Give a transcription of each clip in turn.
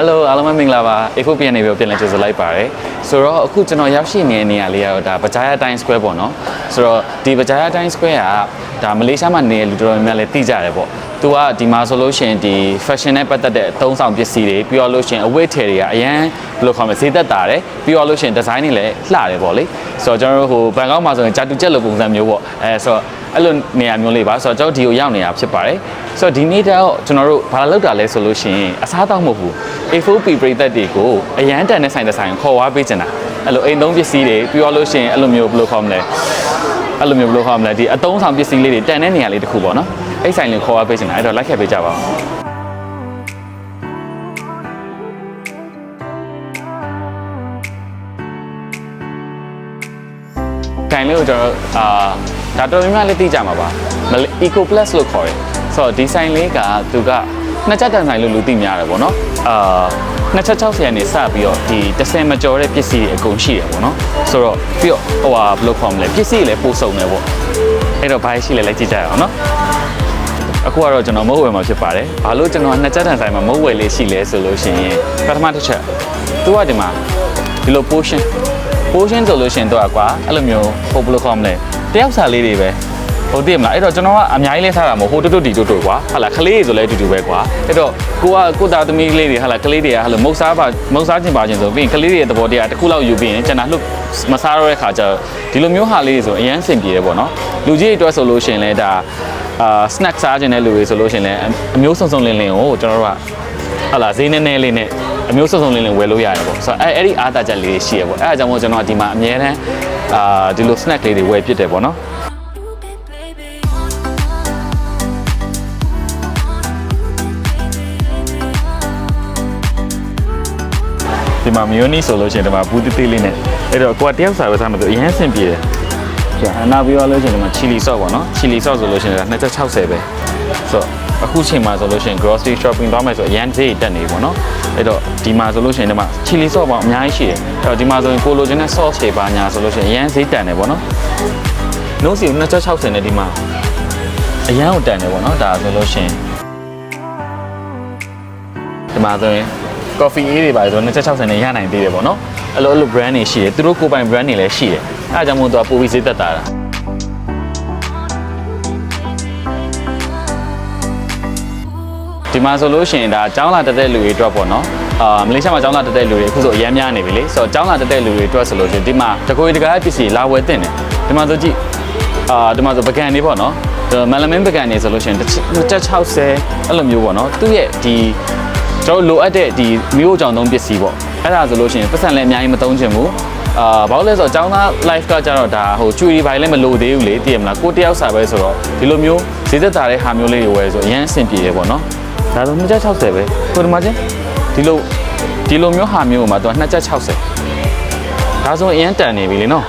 Hello အားလုံးပဲမင်္ဂလာပါ A4PN နေပြီးတော့ပြန်လည်ကြိုဆိုလိုက်ပါရယ်ဆိုတော့အခုကျွန်တော်ရောက်ရှိနေတဲ့နေရာလေးကတော့ဒါပဂျာယာတိုင်း Square ပေါ့နော်ဆိုတော့ဒီပဂျာယာတိုင်း Square ကဒါမလေးရှားမှာနေတဲ့လူတော်တော်များများလည်းသိကြတယ်ပေါ့သူကဒီမှာဆိုလို့ရှိရင်ဒီ fashion နဲ့ပတ်သက်တဲ့အသုံးဆောင်ပစ္စည်းတွေပြီးတော့လို့ရှိရင်အဝတ်ထည်တွေကအရန်ဘယ်လိုခေါ်မလဲဈေးသက်တာတယ်ပြီးတော့လို့ရှိရင်ဒီဇိုင်းတွေလည်းလှတယ်ပေါ့လေဆိုတော့ကျွန်တော်တို့ဟိုဘန်ကောက်မှာဆိုရင်ဂျာတူကျက်လိုပုံစံမျိုးပေါ့အဲဆိုတော့အဲ့လိုနေရာမျိုးလေးပါဆိုတော့ကျွန်တော်ဒီကိုရောက်နေတာဖြစ်ပါတယ်ဆိုတော့ဒီနေ့တော့ကျွန်တော်တို့ဘာလုပ်တာလဲဆိုလို့ရှိရင်အစားအသောက်မဟုတ်ဘူး A4P ပြည်သက်တွေကိုအရန်တန်တဲ့ဆိုင်တဲ့ဆိုင်ကိုခေါ်ဝါပေးချင်တာအဲ့လိုအိမ်သုံးပစ္စည်းတွေပြီးတော့လို့ရှိရင်အဲ့လိုမျိုးဘယ်လိုခေါ်မလဲအဲ့လိုမျိုးဘယ်လိုခေါ်မလဲဒီအသုံးဆောင်ပစ္စည်းလေးတွေတန်တဲ့နေရာလေးတစ်ခုပေါ့နော်အဲ့ဆိုင်လေးခေါ်ဝါပေးချင်တာအဲ့တော့လိုက်ခဲ့ပေးကြပါဦးတိုင်လေးကိုကျွန်တော်အာ ဒါတော်တော်များများလေးသိကြမှာပါမလေး Eco Plus လို့ခေါ်တယ်ဆိုတော့ဒီဆိုင်လေးကသူကနှစ်ချက်တန်ဆိုင်လို့လူသိများတယ်ပေါ့နော်အာနှစ်ချက်60ရနေစပြီးတော့ဒီ30မကျော်တဲ့ပစ္စည်းတွေအကုန်ရှိတယ်ပေါ့နော်ဆိုတော့ပြီးတော့ဟိုဟာဘယ်လိုခေါ်မလဲပစ္စည်းတွေလည်းပို့ဆောင်တယ်ပေါ့အဲ့တော့ဘာရှိလဲလိုက်ကြည့်ကြရအောင်နော်အခုကတော့ကျွန်တော်မဟုတ်ဝယ်မှာဖြစ်ပါတယ်ဘာလို့ကျွန်တော်နှစ်ချက်တန်ဆိုင်မှာမဟုတ်ဝယ်လေးရှိလဲဆိုလို့ရှိရင်ပထမတစ်ချက်သူကဒီမှာဒီလို portion portion ဆိုလို့ရှိရင်တော့ကွာအဲ့လိုမျိုးဟိုဘယ်လိုခေါ်မလဲတယောက်စာလေးတွေပဲဟိုတည်မလားအဲ့တော့ကျွန်တော်ကအများကြီးလဲစားတာမဟုတ်ဟိုတွတ်တွတ်တီတွတ်တွတ်ကွာဟာလာခလေးတွေဆိုလဲအတူတူပဲကွာအဲ့တော့ကိုကကိုသားသမီးကလေးတွေဟာလာကလေးတွေကဟာလာမုတ်စားပါမုတ်စားခြင်းပါခြင်းဆိုပြီးရင်ကလေးတွေရဲ့သဘောတရားတစ်ခုလောက်ယူပြီးရင်ကျွန်တော်လှုပ်မစားရတဲ့ခါကျတော့ဒီလိုမျိုးဟာလေးတွေဆိုအရန်စင်ပြေတယ်ပေါ့နော်လူကြီးတွေအတွက်ဆိုလို့ရှိရင်လဲဒါအာ snack စားခြင်းတဲ့လူတွေဆိုလို့ရှိရင်လဲအမျိုးစုံစုံလင်းလင်းကိုကျွန်တော်တို့ကဟာလာဈေးနည်းနည်းလေးနဲ့ အမျိုးစုံစုံလင်းလင်းဝယ်လို့ရတယ်ပေါ့ဆိုတော့အဲအဲ့ဒီအားသာချက်လေးတွေရှိရပေါ့အဲအကြောင်းမို့ကျွန်တော်ဒီမှာအများတန်းအာဒီလို snack လေးတွေဝယ်ဖြစ်တယ်ပေါ့နော်ဒီမှာမီယိုနီဆိုလို့ရှိရင်ဒီမှာဘူးတိတိလေးနဲ့အဲ့တော့ကိုကတယောက်စာပဲစားမှသူအရင်ဆင်ပြေတယ်။ကြာနောက်ပြီးတော့လို့ရှိရင်ဒီမှာချီလီဆော့ပေါ့နော်။ချီလီဆော့ဆိုလို့ရှိရင်260ပဲ။ ဆိုတော့အခုချိန်မှာဆိုလို့ရှိရင် grocery shopping သွားမယ်ဆိုအရင်ဈေးတက်နေပေါ့နော်။အဲ့တော့ဒီမှာဆိုလို့ရှိရင်ဒီမှာချီလီဆော့ပေါ့အများကြီးရှိတယ်။အဲ့တော့ဒီမှာဆိုရင်ကိုလိုချင်တဲ့ sauce တွေပါညာဆိုလို့ရှိရင်အရင်ဈေးတက်နေပေါ့နော်။နှုတ်စီ260နဲ့ဒီမှာအရန်ကိုတန်တယ်ပေါ့နော်ဒါဆိုလို့ရှိရင်ဒီမှာဆိုရင် coffee အေးတွေပါဆို260နဲ့ရနိုင်သေးတယ်ပေါ့နော်အဲ့လိုအဲ့လို brand တွေရှိတယ်သူတို့ကိုယ်ပိုင် brand တွေလည်းရှိတယ်အဲဒါကြောင့်မို့သူကပိုပြီးဈေးသက်တာတာ ဒီမှာဆိုလို့ရှိရင်ဒါကျောင်းလာတက်တဲ့လူတွေအတွက်ပေါ့နော်အာမလေးရှားမှာကျောင်းလာတက်တဲ့လူတွေအခုဆိုအများများနေပြီလေဆိုတော့ကျောင်းလာတက်တဲ့လူတွေအတွက်ဆိုလို့ရှိရင်ဒီမှာတကွေတကားပစ္စည်းလာဝယ်တင်တယ်ဒီမှာဆိုကြည့်အာဒီမှာဆိုပကံနေပေါ့နော်မလမင်းပကံနေဆိုလို့ရှိရင်တက်60အဲ့လိုမျိုးပေါ့နော်သူ့ရဲ့ဒီကျွန်တော်လိုအပ်တဲ့ဒီမျိုးကြောင်သုံးပစ္စည်းပေါ့အဲ့ဒါဆိုလို့ရှိရင်ပတ်စံလည်းအများကြီးမသုံးချင်ဘူးအာဘာလို့လဲဆိုတော့ចောင်းသား live ကကြတော့ဒါဟိုကျွေးပိုင်းလည်းမလိုသေးဘူးလေသိရမလားကိုတယောက်စာပဲဆိုတော့ဒီလိုမျိုးဈေးသက်သာတဲ့ဟာမျိုးလေးတွေဝယ်ဆိုအရင်အဆင်ပြေတယ်ပေါ့နော် ဒါဆို260ပဲကိုဒီမှာချင်းဒီလိုဒီလိုမျိုးဟာမျိုးကိုမှသူက260ဒါဆိုအရင်တန်နေပြီလေနော်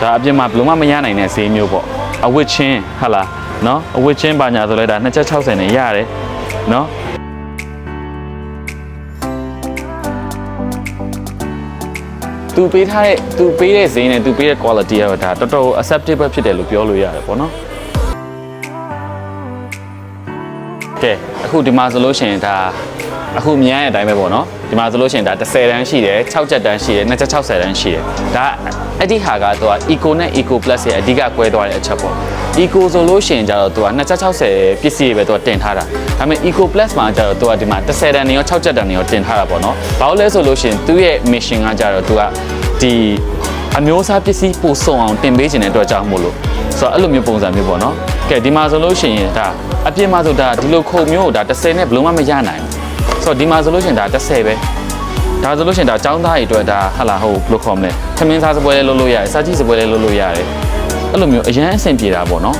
ဒါအပြင်မှာဘယ်လိုမှမရနိုင်တဲ့ဈေးမျိုးပေါ့အဝစ်ချင်းဟာလားနော်အဝစ်ချင်းပါညာဆိုလဲဒါ260နဲ့ရတယ်နော်သူပေးထားတဲ့သူပေးတဲ့ဈေးနဲ့သူပေးတဲ့ quality ကတော့ဒါတော်တော် acceptable ဖြစ်တယ်လို့ပြောလို့ရတယ်ပေါ့နော် ကဲအခုဒီမှာဆိုလို့ရှိရင်ဒါအခုမြင်ရတဲ့အတိုင်းပဲပေါ့နော်ဒီမှာဆိုလို့ရှိရင်ဒါ10တန်းရှိတယ်6ချက်တန်းရှိတယ်2ချက်60တန်းရှိတယ်ဒါအဲ့ဒီဟာကသူက eco နဲ့ eco plus ရဲ့အဓိကကွဲသွားတဲ့အချက်ပေါ့ eco ဆိုလို့ရှိရင်ကျတော့သူက2ချက်60ပစ္စည်းတွေပဲသူကတင်ထားတာဒါပေမဲ့ eco plus မှာကျတော့သူကဒီမှာ10တန်းနေရော6ချက်တန်းနေရောတင်ထားတာပေါ့နော်ဘာလို့လဲဆိုလို့ရှိရင်သူ့ရဲ့ mission ကကျတော့သူကဒီအမျိုးအစားပစ္စည်းပို့ဆောင်အောင်တင်ပေးခြင်းတဲ့အတွက်ကြောင့်မို့လို့ဆိုတော့အဲ့လိုမျိုးပုံစံမျိုးပေါ့နော်ကဲဒီမှာဆိုလို့ရှိရင်ဒါ အပြင်မှာဆိုဒါဒီလိုခုံမျိုးကိုဒါ10နဲ့ဘယ်လုံးမှမရနိုင်ဘူးဆိုတော့ဒီမှာဆိုလို့ရှိရင်ဒါ10ပဲဒါဆိုလို့ရှိရင်ဒါចောင်းသားတွေအတွက်ဒါဟာလာဟိုဘယ်လိုခေါ်မလဲသမင်းစားစပွဲလေးလုပ်လို့ရတယ်စားကြည့်စပွဲလေးလုပ်လို့ရတယ်အဲ့လိုမျိုးအရန်အဆင်ပြေတာပေါ့နော်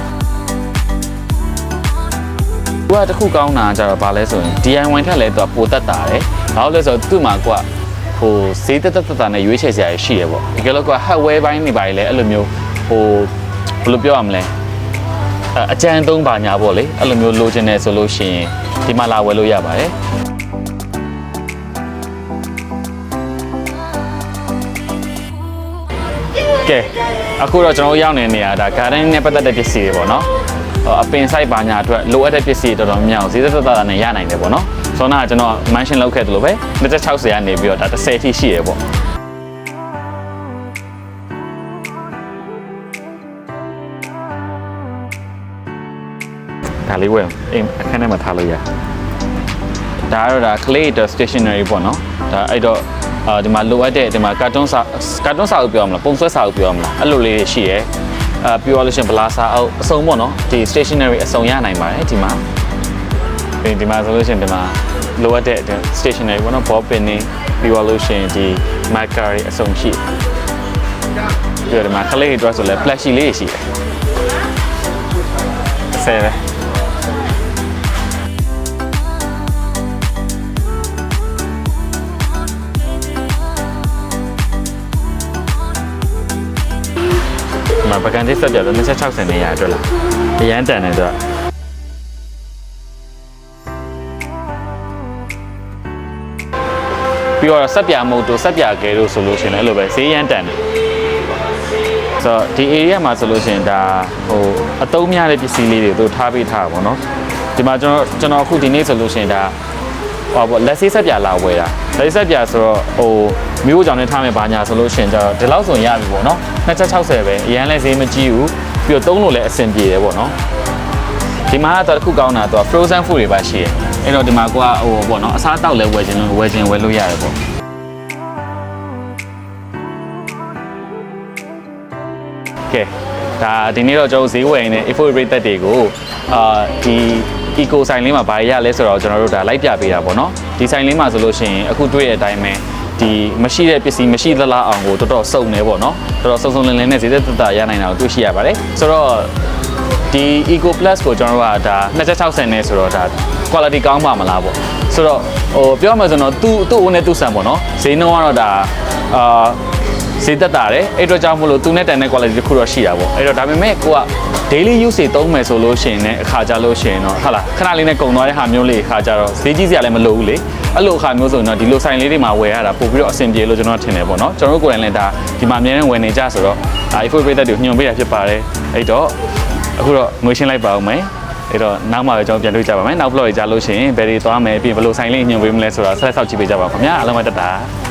သူကတခုကောင်းတာကြတော့ဗာလဲဆိုရင် DIY ထက်လည်းသူကပိုတက်တာတယ်ဘာလို့လဲဆိုတော့သူ့မှာကွာဟိုဈေးတက်တက်တက်တာနဲ့ရွေးချယ်စရာရှိရပေါ့ဒီကလို့က hardware ဘိုင်းနေပါလေအဲ့လိုမျိုးဟိုဘယ်လိုပြောရမလဲ အကြံသုံးပါညာပေါ့လေအဲ့လိုမျိုးလိုချင်တယ်ဆိုလို့ရှိရင်ဒီမှာလာဝယ်လို့ရပါတယ်ကဲအခုတော့ကျွန်တော်တို့ရောက်နေတဲ့နေရာဒါ garden နဲ့ပတ်သက်တဲ့ပစ္စည်းတွေပေါ့နော်ဟိုအပင် site ပါညာအတွက်လိုအပ်တဲ့ပစ္စည်းတွေတော်တော်များများဈေးသက်သက်သာသာနဲ့ရနိုင်တယ်ပေါ့နော်စောနာကကျွန်တော် mention လုပ်ခဲ့သလိုပဲ260ကနေပြီးတော့ဒါ30ထိရှိရပေါ့ ဒါလေးဝယ်အိမ်အခန်းထဲမှာထားလို့ရဒါကတော့ဒါ clay the stationery ပေါ့နော်ဒါအဲ့တော့အာဒီမှာလိုအပ်တဲ့ဒီမှာကာတွန်းစာကာတွန်းစာအုပ်ပြောရမလားပုံဆွဲစာအုပ်ပြောရမလားအဲ့လိုလေးတွေရှိရဲအာပြောရလို့ရှရင်ဗလာစာအုပ်အစုံပေါ့နော်ဒီ stationery အစုံရနိုင်ပါတယ်ဒီမှာဒီဒီမှာဆိုလို့ရှိရင်ဒီမှာလိုအပ်တဲ့ stationery ဘောနော် ball pin နေပြီးတော့လို့ရှိရင်ဒီ marker တွေအစုံရှိတယ်ပြီးတော့ဒီမှာ clay တွေအတွက်ဆိုလဲ flashy လေးရှိတယ်ဆယ်ပဲ ပကံတစ်ဆက်ပြတော့260နေရအတွက်လားအရန်တန်တယ်တော့ပြီးတော့ဆက်ပြမုတ်တို့ဆက်ပြကဲတို့ဆိုလို့ရှိရင်လည်းအဲ့လိုပဲဈေးရမ်းတန်တယ်ဆိုတော့ဒီ area မှာဆိုလို့ရှိရင်ဒါဟိုအတုံးများတဲ့ပစ္စည်းလေးတွေသူထားပေးထားတာပေါ့နော်ဒီမှာကျွန်တော်ကျွန်တော်အခုဒီနေ့ဆိုလို့ရှိရင်ဒါဟောပေါ့လက်ဆေးဆက်ပြလာဝယ်တာလက်ဆေးဆက်ပြဆိုတော့ဟို မျိုးကြောင့်နဲ့ထားမယ်ဘာညာဆိုလို့ရှိရင်ကျတော့ဒီလောက်ဆိုရင်ရပြီပေါ့နော်260ပဲအရန်လဲဈေးမကြီးဘူးပြီးတော့သုံးလို့လည်းအဆင်ပြေတယ်ပေါ့နော်ဒီမှာကတော့တစ်ခုကောင်းတာတော့ frozen food တွေပါရှိတယ်အဲ့တော့ဒီမှာကိုကဟိုပေါ့နော်အစားအသောက်လည်းဝယ်ခြင်းလို့ဝယ်ခြင်းဝယ်လို့ရတယ်ပေါ့ကဲဒါဒီနေ့တော့ကျွန်တော်တို့ဈေးဝယ်နေတဲ့ A4 rate သက်တွေကိုအာဒီ eco ဆိုင်လေးမှာဘာရလဲဆိုတော့ကျွန်တော်တို့ဒါလိုက်ပြပေးတာပေါ့နော်ဒီဆိုင်လေးမှာဆိုလို့ရှိရင်အခုတွေ့တဲ့အတိုင်းပဲ ဒီမရှိတဲ့ပစ္စည်းမရှိသလားအောင်ကိုတော်တော်စုံနေပေါ့နော်တော်တော်စုံစုံလင်လင်နဲ့ဈေးသက်သက်သာရနိုင်တာကိုတွေ့ရှိရပါတယ်ဆိုတော့ဒီ Eco Plus ကိုကျွန်တော်တို့ကဒါ260နဲ့ဆိုတော့ဒါ quality ကောင်းပါမလားပေါ့ဆိုတော့ဟိုပြောမှဆိုတော့သူ့သူ့ဦးနဲ့သူ့ဆန်ပေါ့နော်ဈေးနှုန်းကတော့ဒါအာ ဈေးသက်တာတယ်အဲ့အတွက်ကြောင့်မို့လို့သူနဲ့တန်တဲ့ quality တစ်ခုတော့ရှိတာပေါ့အဲ့တော့ဒါပေမဲ့ကိုက daily use တွေသုံးမယ်ဆိုလို့ရှိရင်လည်းအခါကြလို့ရှိရင်တော့ဟာလားခဏလေးနဲ့ကုန်သွားတဲ့ဟာမျိုးလေးအခါကြတော့ဈေးကြီးစရာလည်းမလိုဘူးလေအဲ့လိုအခါမျိုးဆိုရင်တော့ဒီလိုဆိုင်လေးတွေမှာဝယ်ရတာပို့ပြီးတော့အဆင်ပြေလို့ကျွန်တော်ထင်တယ်ပေါ့နော်ကျွန်တော်တို့ကိုယ်တိုင်လည်းဒါဒီမှာအများနဲ့ဝယ်နေကြဆိုတော့ iPhone ပြတဲ့တွေညွှန်ပေးတာဖြစ်ပါတယ်အဲ့တော့အခုတော့ငွေရှင်းလိုက်ပါအောင်မယ်အဲ့တော့နောက်မှပဲကျွန်တော်ပြန်တွေ့ကြပါမယ်နောက် vlog တွေကြားလို့ရှိရင်ဘယ်တွေသွားမယ်ပြီးရင်ဘယ်လိုဆိုင်လေးညွှန်ပေးမလဲဆိုတာဆက်လက်ဆောက်ကြည့်ပေးကြပါဦးခင်ဗျာအားလုံးပဲတက်တာ